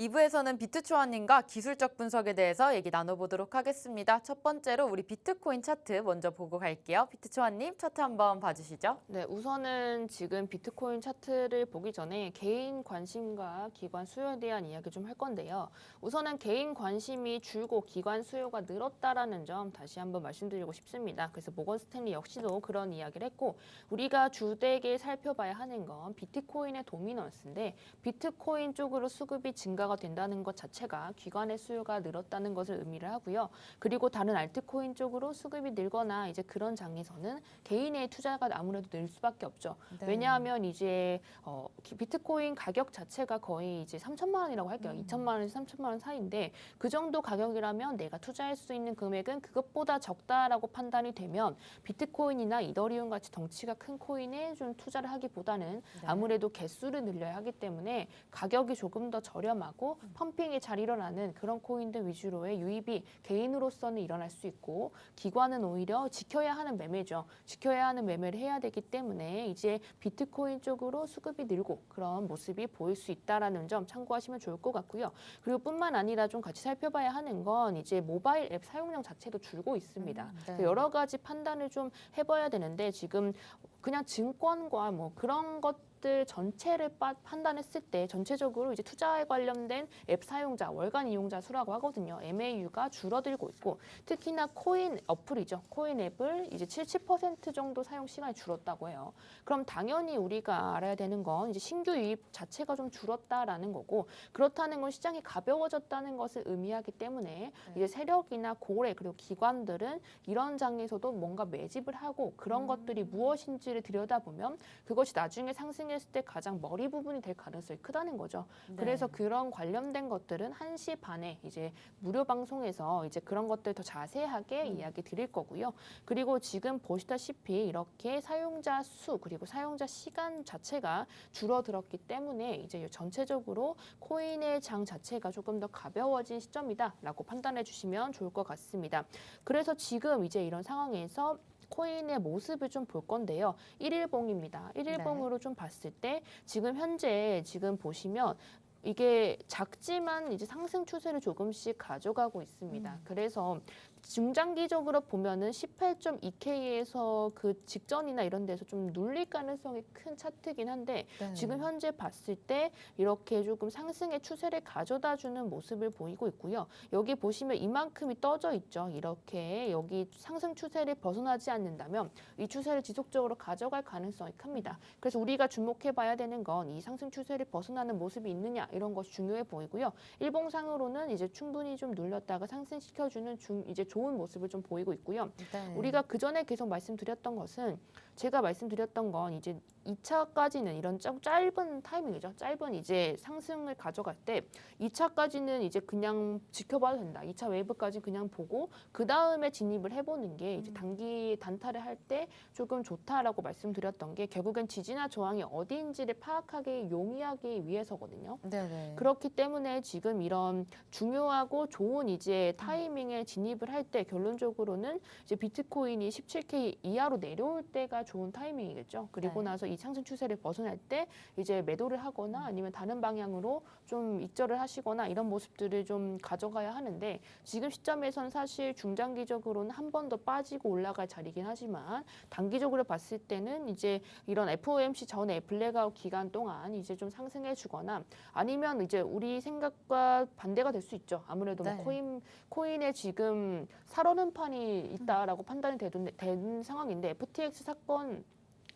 2부에서는 비트초아님과 기술적 분석에 대해서 얘기 나눠보도록 하겠습니다. 첫 번째로 우리 비트코인 차트 먼저 보고 갈게요. 비트초아님 차트 한번 봐주시죠. 네, 우선은 지금 비트코인 차트를 보기 전에 개인 관심과 기관 수요에 대한 이야기 좀 할 건데요. 우선은 개인 관심이 줄고 기관 수요가 늘었다라는 점 다시 한번 말씀드리고 싶습니다. 그래서 모건 스탠리 역시도 그런 이야기를 했고 우리가 주되게 살펴봐야 하는 건 비트코인의 도미넌스인데 비트코인 쪽으로 수급이 증가가 된다는 것 자체가 기관의 수요가 늘었다는 것을 의미를 하고요. 그리고 다른 알트코인 쪽으로 수급이 늘거나 이제 그런 장에서는 개인의 투자가 아무래도 늘 수밖에 없죠. 네. 왜냐하면 이제 어, 기- 비트코인 가격 자체가 거의 이제 3천만 원이라고 할게요. 2천만 원에서 3천만 원 사이인데 그 정도 가격이라면 내가 투자할 수 있는 금액은 그것보다 적다라고 판단이 되면 비트코인이나 이더리움 같이 덩치가 큰 코인에 좀 투자를 하기보다는 네. 아무래도 개수를 늘려야 하기 때문에 가격이 조금 더 저렴하고 음. 펌핑이 잘 일어나는 그런 코인들 위주로의 유입이 개인으로서는 일어날 수 있고 기관은 오히려 지켜야 하는 매매죠. 지켜야 하는 매매를 해야 되기 때문에 이제 비트코인 쪽으로 수급이 늘고 그런 모습이 보일 수 있다라는 점 참고하시면 좋을 것 같고요. 그리고 뿐만 아니라 좀 같이 살펴봐야 하는 건 이제 모바일 앱 사용량 자체도 줄고 있습니다. 음, 네. 여러 가지 판단을 좀 해봐야 되는데 지금 그냥 증권과 뭐 그런 것 들 전체를 빠- 판단했을 때 전체적으로 이제 투자에 관련된 앱 사용자 월간 이용자 수라고 하거든요. MAU가 줄어들고 있고 특히나 코인 어플이죠. 코인 앱을 이제 70% 정도 사용 시간이 줄었다고 해요. 그럼 당연히 우리가 알아야 되는 건 이제 신규 유입 자체가 좀 줄었다라는 거고 그렇다는 건 시장이 가벼워졌다는 것을 의미하기 때문에 이제 세력이나 고래 그리고 기관들은 이런 장에서도 뭔가 매집을 하고 그런 것들이 무엇인지를 들여다보면 그것이 나중에 상승 했을 때 가장 머리 부분이 될 가능성이 크다는 거죠. 네. 그래서 그런 관련된 것들은 1시 반에 이제 무료 방송에서 이제 그런 것들 더 자세하게 이야기 드릴 거고요. 그리고 지금 보시다시피 이렇게 사용자 수 그리고 사용자 시간 자체가 줄어들었기 때문에 이제 전체적으로 코인의 장 자체가 조금 더 가벼워진 시점이다라고 판단해 주시면 좋을 것 같습니다. 그래서 지금 이제 이런 상황에서 코인의 모습을 좀 볼 건데요. 일일봉입니다. 일일봉으로 좀 봤을 때 지금 현재 지금 보시면 이게 작지만 이제 상승 추세를 조금씩 가져가고 있습니다. 그래서 중장기적으로 보면은 18.2K에서 그 직전이나 이런 데서 좀 눌릴 가능성이 큰 차트긴 한데 네. 지금 현재 봤을 때 이렇게 조금 상승의 추세를 가져다 주는 모습을 보이고 있고요. 여기 보시면 이만큼이 떠져 있죠. 이렇게 여기 상승 추세를 벗어나지 않는다면 이 추세를 지속적으로 가져갈 가능성이 큽니다. 그래서 우리가 주목해 봐야 되는 건 이 상승 추세를 벗어나는 모습이 있느냐 이런 것이 중요해 보이고요. 일봉상으로는 이제 충분히 좀 눌렸다가 상승시켜 주는 중 이제 좋은 모습을 좀 보이고 있고요. 네. 우리가 그 전에 계속 말씀드렸던 것은 제가 말씀드렸던 건 이제 2차까지는 이런 좀 짧은 타이밍이죠. 짧은 이제 상승을 가져갈 때 2차까지는 이제 그냥 지켜봐도 된다. 2차 웨이브까지 그냥 보고 그 다음에 진입을 해보는 게 이제 단기 단타를 할 때 조금 좋다라고 말씀드렸던 게 결국엔 지지나 저항이 어디인지를 파악하기 용이하기 위해서거든요. 네네. 그렇기 때문에 지금 이런 중요하고 좋은 이제 타이밍에 진입을 할 때 결론적으로는 이제 비트코인이 17K 이하로 내려올 때가 좋은 타이밍이겠죠. 그리고 네. 나서 이 상승 추세를 벗어날 때 이제 매도를 하거나 아니면 다른 방향으로 좀 익절을 하시거나 이런 모습들을 좀 가져가야 하는데 지금 시점에서는 사실 중장기적으로는 한 번 더 빠지고 올라갈 자리긴 하지만 단기적으로 봤을 때는 이제 이런 FOMC 전에 블랙아웃 기간 동안 이제 좀 상승해 주거나 아니면 이제 우리 생각과 반대가 될 수 있죠. 아무래도 네. 뭐 코인 코인에 지금 살어는 판이 있다라고 판단이 되던, 된 상황인데 FTX 사건 한번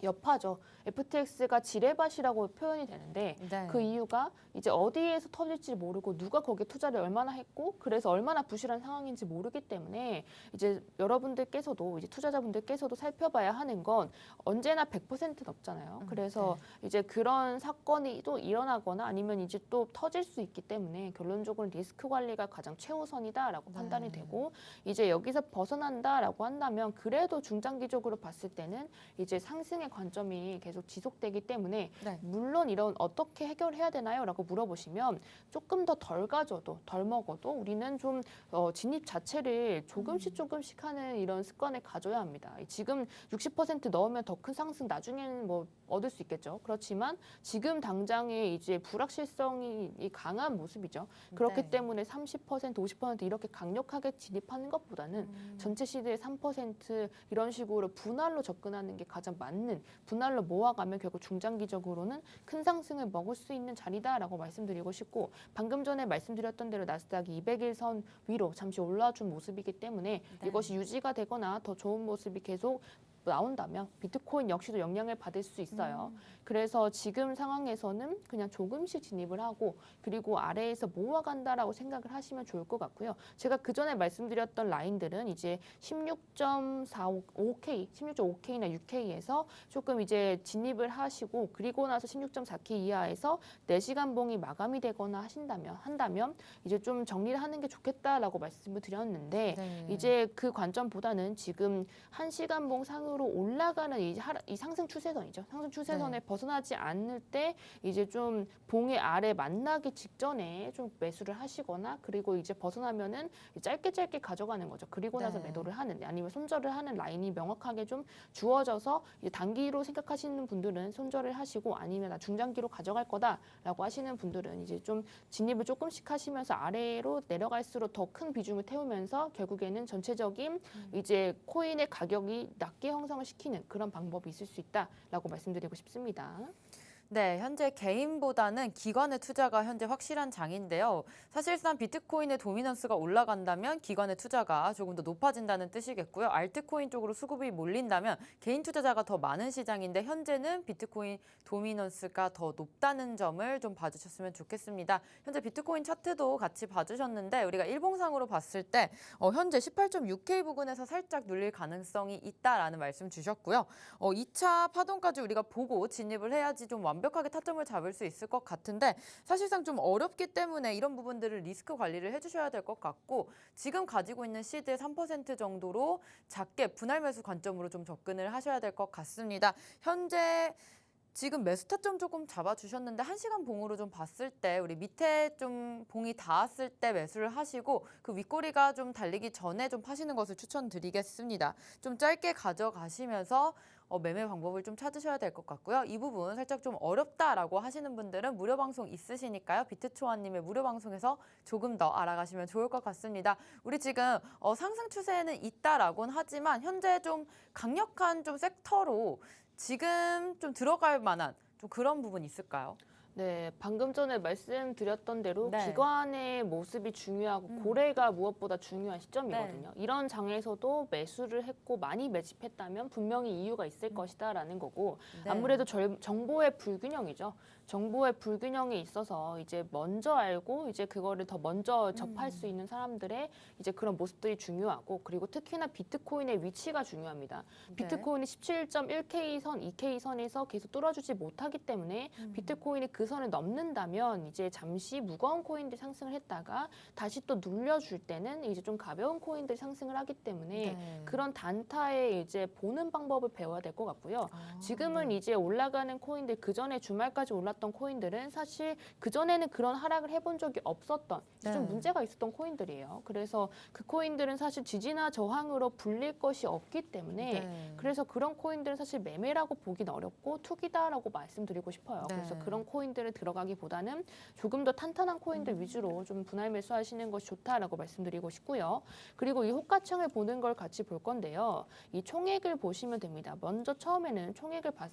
여파죠. FTX가 지뢰밭이라고 표현이 되는데 네. 그 이유가 이제 어디에서 터질지 모르고 누가 거기에 투자를 얼마나 했고 그래서 얼마나 부실한 상황인지 모르기 때문에 이제 여러분들께서도 이제 투자자분들께서도 살펴봐야 하는 건 언제나 100%는 없잖아요. 음, 그래서 이제 그런 사건이 또 일어나거나 아니면 이제 또 터질 수 있기 때문에 결론적으로 리스크 관리가 가장 최우선이다라고 네. 판단이 되고 이제 여기서 벗어난다라고 한다면 그래도 중장기적으로 봤을 때는 이제 상승의 상승의 관점이 계속 지속되기 때문에 네. 물론 이런 어떻게 해결해야 되나요?라고 물어보시면 조금 더 덜 가져도 덜 먹어도 우리는 좀 어, 진입 자체를 조금씩 조금씩 하는 이런 습관을 가져야 합니다. 지금 60% 넣으면 더 큰 상승 나중에는 뭐 얻을 수 있겠죠. 그렇지만 지금 당장에 이제 불확실성이 이 강한 모습이죠. 그렇기 네. 때문에 30% 50% 이렇게 강력하게 진입하는 것보다는 음. 전체 시드의 3% 이런 식으로 분할로 접근하는 게 가장 맞는 분할로 모아가면 결국 중장기적으로는 큰 상승을 먹을 수 있는 자리다라고 말씀드리고 싶고 방금 전에 말씀드렸던 대로 나스닥이 200일 선 위로 잠시 올라준 모습이기 때문에 네. 이것이 유지가 되거나 더 좋은 모습이 계속 나온다면 비트코인 역시도 영향을 받을 수 있어요. 음. 그래서 지금 상황에서는 그냥 조금씩 진입을 하고 그리고 아래에서 모아간다라고 생각을 하시면 좋을 것 같고요. 제가 그 전에 말씀드렸던 라인들은 이제 16.45K, 16.5K나 6K에서 조금 이제 진입을 하시고 그리고 나서 16.4K 이하에서 4시간 봉이 마감이 되거나 하신다면 한다면 이제 좀 정리를 하는 게 좋겠다라고 말씀을 드렸는데 네. 이제 그 관점보다는 지금 한 시간 봉 상으로 올라가는 이, 하라- 이 상승 추세선이죠. 상승 추세선에 네. 벗어나지 않을 때 이제 좀 봉의 아래 만나기 직전에 좀 매수를 하시거나 그리고 이제 벗어나면은 짧게 짧게 가져가는 거죠. 그리고 나서 네. 매도를 하는 아니면 손절을 하는 라인이 명확하게 좀 주어져서 이제 단기로 생각하시는 분들은 손절을 하시고 아니면 나 중장기로 가져갈 거다라고 하시는 분들은 이제 좀 진입을 조금씩 하시면서 아래로 내려갈수록 더 큰 비중을 태우면서 결국에는 전체적인 음. 이제 코인의 가격이 낮게 형 성을 시키는 그런 방법이 있을 수 있다라고 말씀드리고 싶습니다. 네, 현재 개인보다는 기관의 투자가 현재 확실한 장인데요. 사실상 비트코인의 도미넌스가 올라간다면 기관의 투자가 조금 더 높아진다는 뜻이겠고요. 알트코인 쪽으로 수급이 몰린다면 개인 투자자가 더 많은 시장인데 현재는 비트코인 도미넌스가 더 높다는 점을 좀 봐주셨으면 좋겠습니다. 현재 비트코인 차트도 같이 봐주셨는데 우리가 일봉상으로 봤을 때 어, 현재 18.6K 부근에서 살짝 눌릴 가능성이 있다라는 말씀 주셨고요. 어, 2차 파동까지 우리가 보고 진입을 해야지 좀 완벽 하게 타점을 잡을 수 있을 것 같은데 사실상 좀 어렵기 때문에 이런 부분들을 리스크 관리를 해주셔야 될 것 같고 지금 가지고 있는 시드의 3% 정도로 작게 분할 매수 관점으로 좀 접근을 하셔야 될 것 같습니다. 현재 지금 매수 타점 조금 잡아주셨는데 한 시간 봉으로 좀 봤을 때 우리 밑에 좀 봉이 닿았을 때 매수를 하시고 그 윗꼬리가 좀 달리기 전에 좀 파시는 것을 추천드리겠습니다. 좀 짧게 가져가시면서 어, 매매 방법을 좀 찾으셔야 될 것 같고요. 이 부분 살짝 좀 어렵다라고 하시는 분들은 무료 방송 있으시니까요. 비트초아님의 무료 방송에서 조금 더 알아가시면 좋을 것 같습니다. 우리 지금 어, 상승 추세는 있다라고는 하지만 현재 좀 강력한 좀 섹터로 지금 좀 들어갈 만한 좀 그런 부분 있을까요? 네, 방금 전에 말씀드렸던 대로 네. 기관의 모습이 중요하고 음. 고래가 무엇보다 중요한 시점이거든요. 이런 장에서도 매수를 했고 많이 매집했다면 분명히 이유가 있을 음. 것이다라는 거고 네. 아무래도 절- 정보의 불균형이죠. 정보의 불균형이 있어서 이제 먼저 알고 이제 그거를 더 먼저 접할 음. 수 있는 사람들의 이제 그런 모습들이 중요하고 그리고 특히나 비트코인의 위치가 중요합니다. 네. 비트코인이 17.1K 선, 2K 선에서 계속 뚫어주지 못하기 때문에 음. 비트코인이 그 선을 넘는다면 이제 잠시 무거운 코인들이 상승을 했다가 다시 또 눌려줄 때는 이제 좀 가벼운 코인들이 상승을 하기 때문에 네. 그런 단타에 이제 보는 방법을 배워야 될 것 같고요. 아, 지금은 네. 이제 올라가는 코인들 그 전에 주말까지 올랐던 코인들은 사실 그 전에는 그런 하락을 해본 적이 없었던 네. 좀 문제가 있었던 코인들이에요. 그래서 그 코인들은 사실 지지나 저항으로 불릴 것이 없기 때문에 네. 그래서 그런 코인들은 사실 매매라고 보긴 어렵고 투기다라고 말씀드리고 싶어요. 네. 그래서 그런 코인 들을 들어가기보다는 조금 더 탄탄한 코인들 음. 위주로 좀 분할 매수하시는 것이 좋다라고 말씀드리고 싶고요. 그리고 이 호가창을 보는 걸 같이 볼 건데요. 이 총액을 보시면 됩니다. 먼저 처음에는 총액을 봤,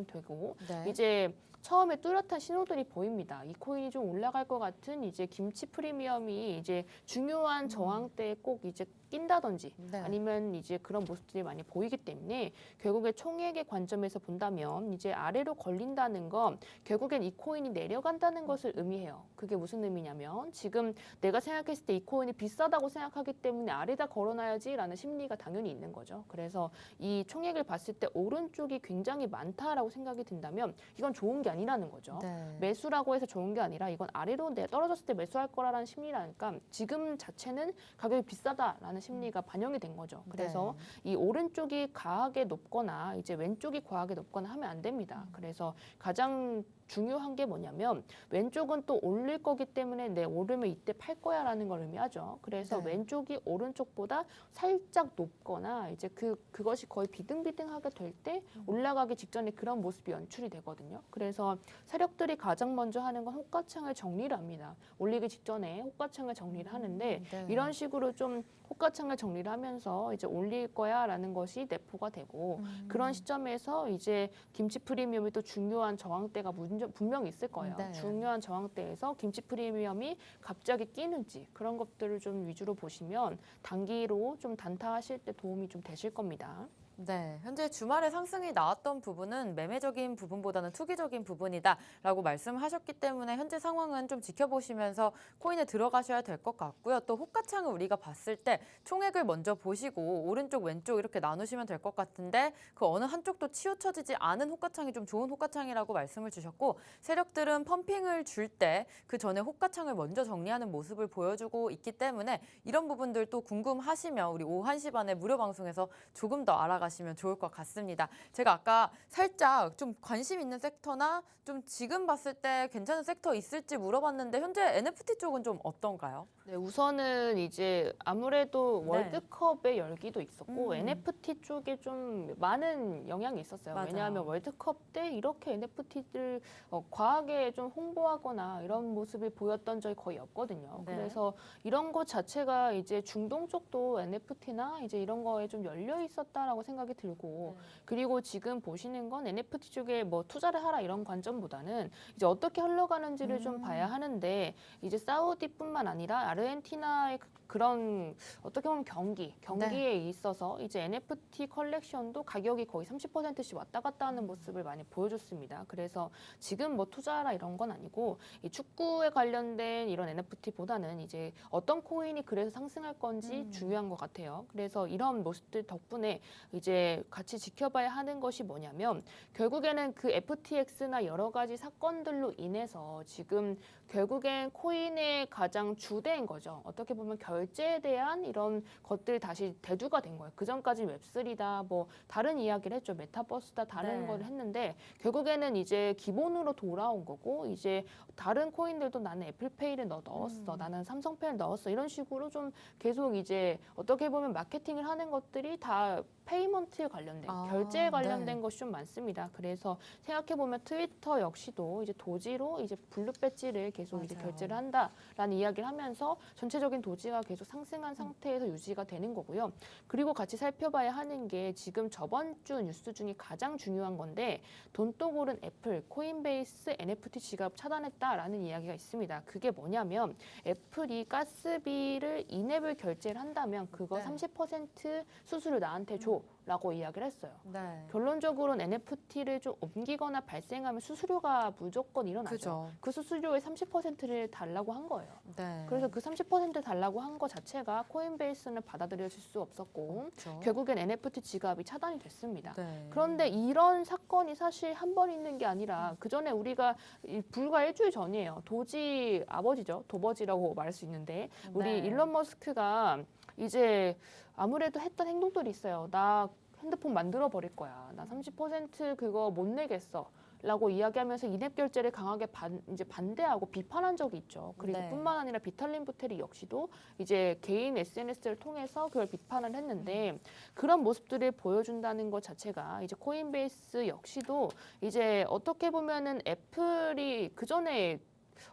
보면 되고 네. 이제 처음에 뚜렷한 신호들이 보입니다. 이 코인이 좀 올라갈 것 같은 이제 김치 프리미엄이 이제 중요한 저항 때꼭 이제 낀다든지 네. 아니면 이제 그런 모습들이 많이 보이기 때문에 결국에 총액의 관점에서 본다면 이제 아래로 걸린다는 건 결국엔 이 코인이 내려간다는 것을 의미해요. 그게 무슨 의미냐면 지금 내가 생각했을 때 이 코인이 비싸다고 생각하기 때문에 아래다 걸어놔야지라는 심리가 당연히 있는 거죠. 그래서 이 총액을 봤을 때 오른쪽이 굉장히 많다라고 생각이 든다면 이건 좋은 게게 아니라는 거죠. 네. 매수라고 해서 좋은 게 아니라 이건 아래로 내 떨어졌을 때 매수할 거라는 심리라니까 지금 자체는 가격이 비싸다라는 심리가 반영이 된 거죠. 그래서 네. 이 오른쪽이 과하게 높거나 이제 왼쪽이 과하게 높거나 하면 안 됩니다. 그래서 가장 중요한 게 뭐냐면 왼쪽은 또 올릴 거기 때문에 내 오르면 이때 팔 거야 라는 걸 의미하죠. 그래서 네. 왼쪽이 오른쪽보다 살짝 높거나 이제 그 그것이 거의 비등비등하게 될때 음. 올라가기 직전에 그런 모습이 연출이 되거든요. 그래서 세력들이 가장 먼저 하는 건 호가창을 정리를 합니다. 올리기 직전에 호가창을 정리를 하는데 네. 이런 식으로 좀 호가창을 정리를 하면서 이제 올릴 거야 라는 것이 내포가 되고 음. 그런 시점에서 이제 김치 프리미엄이 또 중요한 저항대가 문제- 분명히 있을 거예요. 네. 중요한 저항대에서 김치 프리미엄이 갑자기 끼는지 그런 것들을 좀 위주로 보시면 단기로 좀 단타하실 때 도움이 좀 되실 겁니다. 네, 현재 주말에 상승이 나왔던 부분은 매매적인 부분보다는 투기적인 부분이다라고 말씀하셨기 때문에 현재 상황은 좀 지켜보시면서 코인에 들어가셔야 될 것 같고요. 또 호가창을 우리가 봤을 때 총액을 먼저 보시고 오른쪽 왼쪽 이렇게 나누시면 될 것 같은데 그 어느 한쪽도 치우쳐지지 않은 호가창이 좀 좋은 호가창이라고 말씀을 주셨고 세력들은 펌핑을 줄 때 그 전에 호가창을 먼저 정리하는 모습을 보여주고 있기 때문에 이런 부분들 또 궁금하시면 우리 오후 1시 반에 무료 방송에서 조금 더 알아가 시면 좋을 것 같습니다. 제가 아까 살짝 좀 관심 있는 섹터나 좀 지금 봤을 때 괜찮은 섹터 있을지 물어봤는데 현재 NFT 쪽은 좀 어떤가요? 네, 우선은 이제 아무래도 네. 월드컵의 열기도 있었고 음. NFT 쪽에 좀 많은 영향이 있었어요. 맞아요. 왜냐하면 월드컵 때 이렇게 NFT를 어, 과하게 좀 홍보하거나 이런 모습을 보였던 적이 거의 없거든요. 네. 그래서 이런 것 자체가 이제 중동 쪽도 NFT나 이제 이런 거에 좀 열려 있었다라고 생각 이 들고 네. 그리고 지금 보시는 건 NFT 쪽에 뭐 투자를 하라 이런 관점보다는 이제 어떻게 흘러가는지를 좀 음. 봐야 하는데 이제 사우디뿐만 아니라 아르헨티나의 그- 그런 어떻게 보면 경기 경기에 있어서 이제 NFT 컬렉션도 가격이 거의 30%씩 왔다 갔다 하는 모습을 많이 보여줬습니다. 그래서 지금 뭐 투자라 이런 건 아니고 이 축구에 관련된 이런 NFT보다는 이제 어떤 코인이 그래서 상승할 건지 음. 중요한 것 같아요. 그래서 이런 모습들 덕분에 이제 같이 지켜봐야 하는 것이 뭐냐면 결국에는 그 FTX나 여러 가지 사건들로 인해서 지금 결국엔 코인의 가장 주대인 거죠. 어떻게 보면 결 제에 대한 이런 것들이 다시 대두가 된 거예요. 그 전까지 웹3다 뭐 다른 이야기를 했죠. 메타버스다 다른 네. 걸 했는데 결국에는 이제 기본으로 돌아온 거고 이제 다른 코인들도 나는 애플페이를 넣, 넣었어. 음. 나는 삼성페이를 넣었어. 이런 식으로 좀 계속 이제 어떻게 보면 마케팅을 하는 것들이 다 페이먼트에 관련된 아, 결제에 관련된 네. 것이 좀 많습니다. 그래서 생각해 보면 트위터 역시도 이제 도지로 이제 블루 배지를 계속 이제 맞아요. 결제를 한다라는 이야기를 하면서 전체적인 도지가 계속 상승한 상태에서 유지가 되는 거고요. 그리고 같이 살펴봐야 하는 게 지금 저번 주 뉴스 중에 가장 중요한 건데 돈독 오른 애플 코인베이스 NFT 지갑 차단했다라는 이야기가 있습니다. 그게 뭐냐면 애플이 가스비를 인앱을 결제를 한다면 그거 네. 30% 수수료 나한테 줘 라고 이야기를 했어요. 네. 결론적으로는 NFT를 좀 옮기거나 발생하면 수수료가 무조건 일어나죠. 그죠. 그 수수료의 30%를 달라고 한 거예요. 네. 그래서 그 30% 달라고 한 거 자체가 코인베이스는 받아들여질 수 없었고 그렇죠. 결국엔 NFT 지갑이 차단이 됐습니다. 네. 그런데 이런 사건이 사실 한 번 있는 게 아니라 그 전에 우리가 이 불과 일주일 전이에요. 도지 아버지죠. 도버지라고 말할 수 있는데 우리 네. 일론 머스크가 이제 아무래도 했던 행동들이 있어요. 나 핸드폰 만들어 버릴 거야. 나 30% 그거 못 내겠어. 라고 이야기하면서 인앱 결제를 강하게 반, 이제 반대하고 비판한 적이 있죠. 그리고 네. 뿐만 아니라 비탈린 부테리 역시도 이제 개인 SNS를 통해서 그걸 비판을 했는데 그런 모습들을 보여준다는 것 자체가 이제 코인베이스 역시도 이제 어떻게 보면은 애플이 그 전에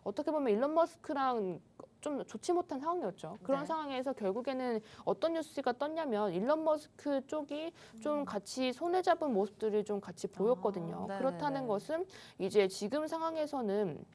어떻게 보면 일론 머스크랑 좀 좋지 못한 상황이었죠. 그런 네. 상황에서 결국에는 어떤 뉴스가 떴냐면 일론 머스크 쪽이 좀 같이 손을 잡은 모습들을 좀 같이 보였거든요. 음. 아, 그렇다는 네네네. 것은 이제 지금 상황에서는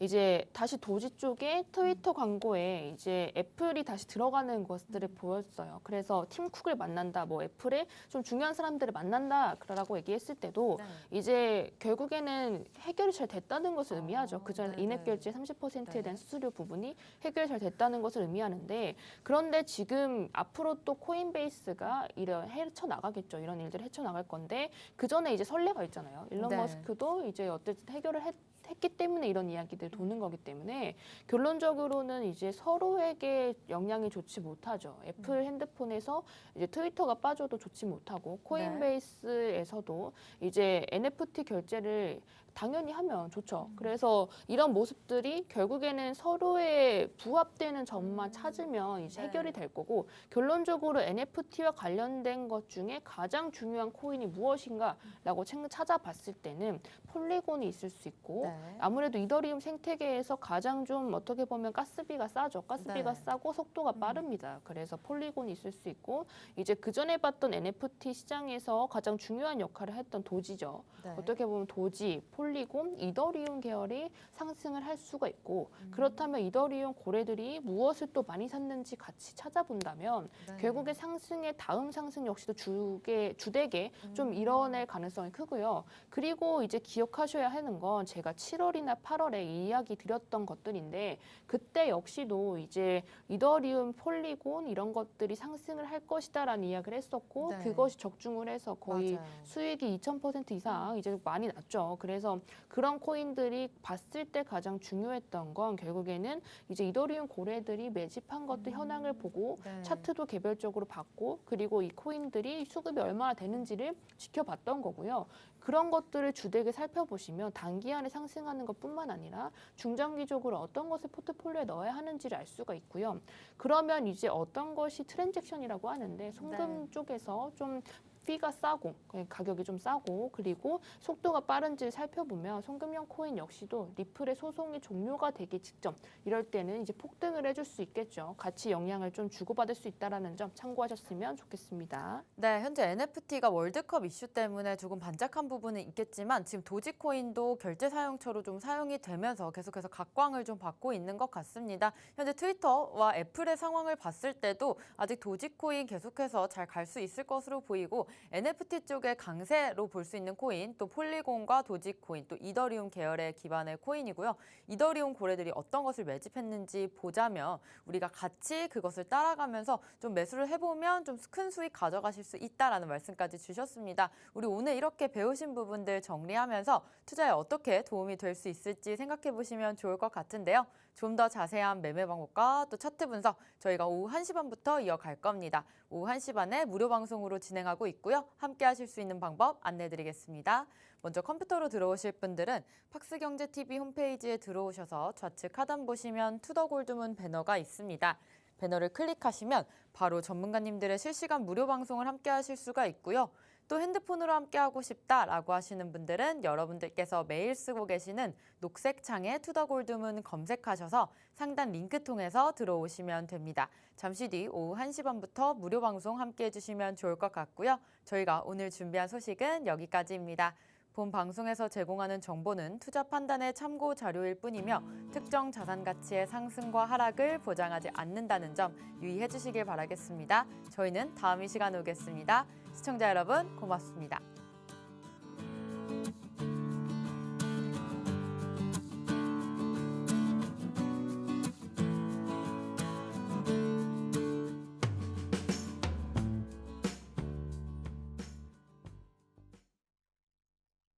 이제 다시 도지 쪽에 트위터 광고에 이제 애플이 다시 들어가는 것들을 보였어요. 그래서 팀 쿡을 만난다, 뭐 애플의 좀 중요한 사람들을 만난다라고 얘기했을 때도 네. 이제 결국에는 해결이 잘 됐다는 것을 아, 의미하죠. 그전에 네네. 인앱 결제 30%에 네. 대한 수수료 부분이 해결이 잘 됐다는 것을 의미하는데 그런데 지금 앞으로 또 코인베이스가 이런 헤쳐 나가겠죠. 이런 일들을 헤쳐 나갈 건데 그 전에 이제 선례가 있잖아요. 일론 네. 머스크도 이제 어쨌든 해결을 했, 했기 때문에 이런 이야기들이 도는 거기 때문에 결론적으로는 이제 서로에게 영향이 좋지 못하죠. 애플 음. 핸드폰에서 이제 트위터가 빠져도 좋지 못하고 네. 코인베이스에서도 이제 NFT 결제를 당연히 하면 좋죠. 음. 그래서 이런 모습들이 결국에는 서로의 부합되는 점만 음. 찾으면 이제 네. 해결이 될 거고 결론적으로 NFT와 관련된 것 중에 가장 중요한 코인이 무엇인가라고 챙- 찾아봤을 때는 폴리곤이 있을 수 있고 네. 아무래도 이더리움 생태계에서 가장 좀 어떻게 보면 가스비가 싸죠. 가스비가 네. 싸고 속도가 음. 빠릅니다. 그래서 폴리곤이 있을 수 있고 이제 그 전에 봤던 NFT 시장에서 가장 중요한 역할을 했던 도지죠. 네. 어떻게 보면 도지, 폴리곤, 이더리움 계열이 상승을 할 수가 있고 음. 그렇다면 이더리움 고래들이 무엇을 또 많이 샀는지 같이 찾아본다면 네. 결국에 상승의 다음 상승 역시도 주게 주되게 좀 음. 이뤄낼 가능성이 크고요. 그리고 이제 기억하셔야 하는 건 제가 7월이나 8월에 이야기 드렸던 것들인데 그때 역시도 이제 이더리움, 폴리곤 이런 것들이 상승을 할 것이다라는 이야기를 했었고 네. 그것이 적중을 해서 거의 맞아요. 수익이 2,000% 이상 이제 많이 났죠. 그래서 그런 코인들이 봤을 때 가장 중요했던 건 결국에는 이제 이더리움 고래들이 매집한 것들 음. 현황을 보고 네. 차트도 개별적으로 봤고 그리고 이 코인들이 수급이 얼마나 되는지를 지켜봤던 거고요. 그런 것들을 주되게 살펴보시면 단기간에 상승하는 것뿐만 아니라 중장기적으로 어떤 것을 포트폴리오에 넣어야 하는지를 알 수가 있고요. 그러면 이제 어떤 것이 트랜잭션이라고 하는데 송금 네. 쪽에서 좀 피가 싸고 그 가격이 좀 싸고 그리고 속도가 빠른지를 살펴보면 송금형 코인 역시도 리플의 소송이 종료가 되기 직전 이럴 때는 이제 폭등을 해줄 수 있겠죠. 같이 영향을 좀 주고받을 수 있다라는 점 참고하셨으면 좋겠습니다. 네, 현재 NFT가 월드컵 이슈 때문에 조금 반짝한 부분은 있겠지만 지금 도지코인도 결제 사용처로 좀 사용이 되면서 계속해서 각광을 좀 받고 있는 것 같습니다. 현재 트위터와 애플의 상황을 봤을 때도 아직 도지코인 계속해서 잘 갈 수 있을 것으로 보이고 NFT 쪽의 강세로 볼 수 있는 코인 또 폴리곤과 도지코인 또 이더리움 계열의 기반의 코인이고요. 이더리움 고래들이 어떤 것을 매집했는지 보자면 우리가 같이 그것을 따라가면서 좀 매수를 해보면 좀 큰 수익 가져가실 수 있다라는 말씀까지 주셨습니다. 우리 오늘 이렇게 배우신 부분들 정리하면서 투자에 어떻게 도움이 될 수 있을지 생각해 보시면 좋을 것 같은데요. 좀 더 자세한 매매 방법과 또 차트 분석 저희가 오후 1시 반부터 이어갈 겁니다. 오후 1시 반에 무료 방송으로 진행하고 있고요. 함께 하실 수 있는 방법 안내 드리겠습니다. 먼저 컴퓨터로 들어오실 분들은 팍스경제TV 홈페이지에 들어오셔서 좌측 하단 보시면 투더골드문 배너가 있습니다. 배너를 클릭하시면 바로 전문가님들의 실시간 무료 방송을 함께 하실 수가 있고요. 또 핸드폰으로 함께 하고 싶다라고 하시는 분들은 여러분들께서 매일 쓰고 계시는 녹색 창에 투더골드문 검색하셔서 상단 링크 통해서 들어오시면 됩니다. 잠시 뒤 오후 1시 반부터 무료 방송 함께 해 주시면 좋을 것 같고요. 저희가 오늘 준비한 소식은 여기까지입니다. 본 방송에서 제공하는 정보는 투자 판단의 참고 자료일 뿐이며 특정 자산 가치의 상승과 하락을 보장하지 않는다는 점 유의해 주시길 바라겠습니다. 저희는 다음 이 시간에 오겠습니다. 시청자 여러분 고맙습니다.